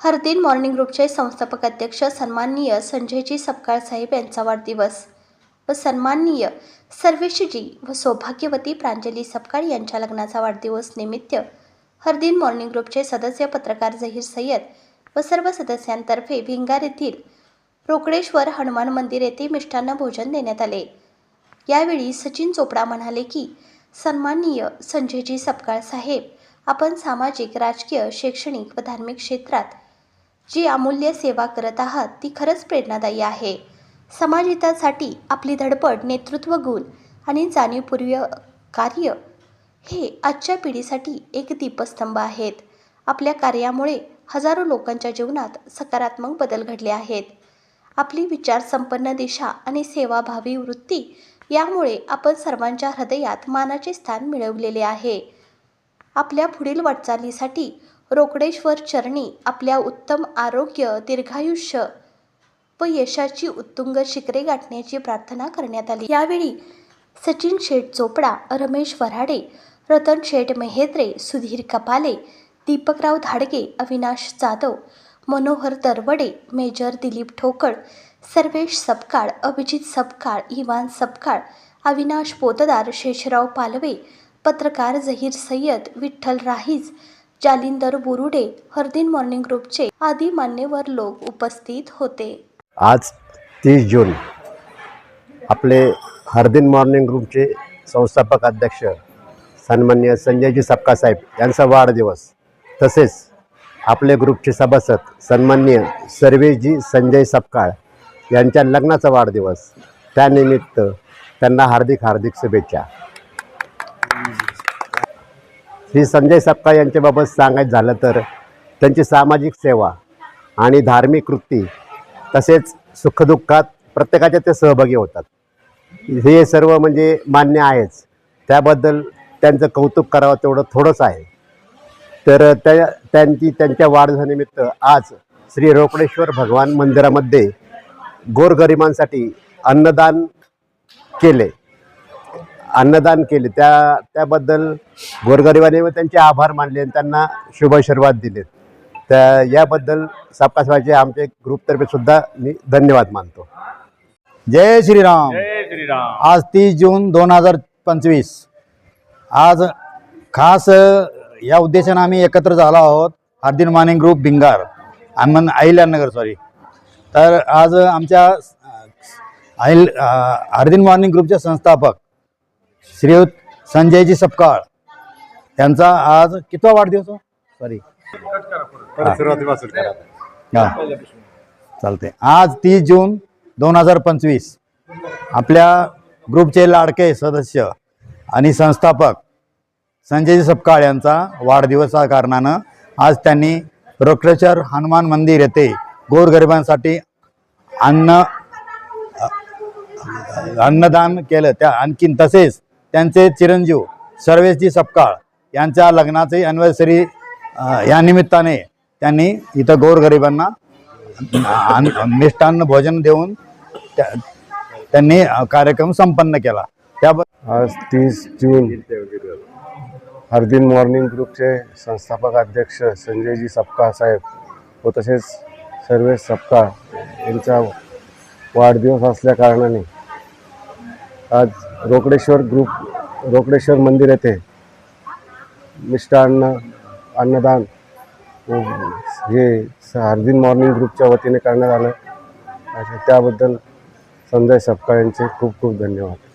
हरदिन मॉर्निंग ग्रुपचे संस्थापक अध्यक्ष सन्माननीय संजयजी सपकाळ साहेब यांचा वाढदिवस. व सन्माननीय सर्वेशजी व सौभाग्यवती प्रांजली सपकाळ यांच्या लग्नाचा वाढदिवस निमित्त हरदिन मॉर्निंग ग्रुपचे सदस्य पत्रकार झहीर सय्यद व सर्व सदस्यांतर्फे भिंगार येथील रोकडेश्वर हनुमान मंदिर येथे मिष्टान्न भोजन देण्यात आले. यावेळी सचिन चोपडा म्हणाले की सन्माननीय संजयजी सपकाळ साहेब आपण सामाजिक राजकीय शैक्षणिक व धार्मिक क्षेत्रात जी अमूल्य सेवा करत आहात ती खरंच प्रेरणादायी आहे. समाजहितासाठी आपली धडपड नेतृत्व गुण आणि जाणीवपूर्वी कार्य हे आजच्या पिढीसाठी एक दीपस्तंभ आहेत. आपल्या कार्यामुळे हजारो लोकांच्या जीवनात सकारात्मक बदल घडले आहेत. आपली विचारसंपन्न दिशा आणि सेवाभावी वृत्ती यामुळे आपण सर्वांच्या हृदयात मानाचे स्थान मिळवलेले आहे. आपल्या पुढील वाटचालीसाठी रोकडेश्वर चरणी आपल्या उत्तम आरोग्य दीर्घायुष्य व यशाची उत्तुंग शिखरे गाठण्याची प्रार्थना करण्यात आली. यावेळी सचिन शेठ चोपडा रमेश वराडे रतन शेठ मेहेद्रे सुधीर कपाले दीपकराव धाडगे अविनाश जाधव मनोहर तरवडे मेजर दिलीप ठोकळ सर्वेश सपकाळ अभिजित सपकाळ इवान सपकाळ अविनाश पोतदार शेषराव पालवे पत्रकार झहीर सय्यद विठ्ठल राहीज जालिंदर बुरुडे हरदिन मॉर्निंग ग्रुपचे आदी मान्यवर लोक उपस्थित होते. आज तीस जून आपले हरदिन मॉर्निंग ग्रुपचे संस्थापक अध्यक्ष सन्मान्य संजयजी सपका साहेब यांचा वाढदिवस तसेच आपले ग्रुपचे सभासद सन्मान्य सर्वेजी संजय सपकाळ यांच्या लग्नाचा वाढदिवस त्यानिमित्त त्यांना हार्दिक हार्दिक शुभेच्छा. श्री संजय सप्ता यांच्याबाबत सांगायचं झालं तर त्यांची सामाजिक सेवा आणि धार्मिक कृती तसेच सुखदुःखात प्रत्येकाच्या ते सहभागी होतात. हे सर्व म्हणजे मान्य आहेच. त्याबद्दल त्यांचं कौतुक करावं तेवढं थोडंच आहे. तर त्या त्यांची त्यांच्या वाढदिवसानिमित्त आज श्री रोकडेश्वर भगवान मंदिरामध्ये गोरगरिबांसाठी अन्नदान केले. अन्नदान केले. त्या त्याबद्दल गोरगरिबांनी त्यांचे आभार मानले आणि त्यांना शुभाशीर्वाद दिले. त्या याबद्दल सापासवाचे आमचे ग्रुपतर्फे सुद्धा मी धन्यवाद मानतो. जय श्रीराम. जय श्रीराम. आज तीस जून दोन हजार पंचवीस. आज खास या उद्देशाने आम्ही एकत्र झालो आहोत. हार्दिन मानिंग ग्रुप भिंगार. अहमद अहिल्यानगर सॉरी तर आज आमच्या अहिल हार्दिन मॉर्निंग ग्रुपचे संस्थापक श्रीयुत संजयजी सपकाळ. यांचा आज कितवा वाढदिवस हो? सॉरी हा. चालते आज तीस जून दोन हजार पंचवीस. आपल्या ग्रुपचे लाडके सदस्य आणि संस्थापक संजय सपकाळ यांचा वाढदिवस कारणानं आज त्यांनी रोकडेश्वर हनुमान मंदिर येथे गोरगरिबांसाठी अन्न अन्नदान केलं. त्या आणखीन तसेच त्यांचे चिरंजीव सर्वेशजी सपकाळ यांच्या लग्नाचे अनिव्हर्सरी या निमित्ताने त्यांनी इथं गोरगरिबांना मिष्टान्न भोजन देऊन त्या- त्यांनी कार्यक्रम संपन्न केला. त्याबद्दल आज तीस जून हरदिन मॉर्निंग ग्रुपचे संस्थापक अध्यक्ष संजयजी सपकाळ साहेब व तसेच सर्वेश सपकाळ यांचा वाढदिवस असल्या कारणाने आज रोकडेश्वर ग्रुप रोकडेश्वर मंदिर येथे मिष्टान्न अन्नदान हे हरदिन मॉर्निंग ग्रुपच्या वतीने करण्यात आलं. त्याबद्दल संजय सपकाळ यांचे खूप खूप धन्यवाद.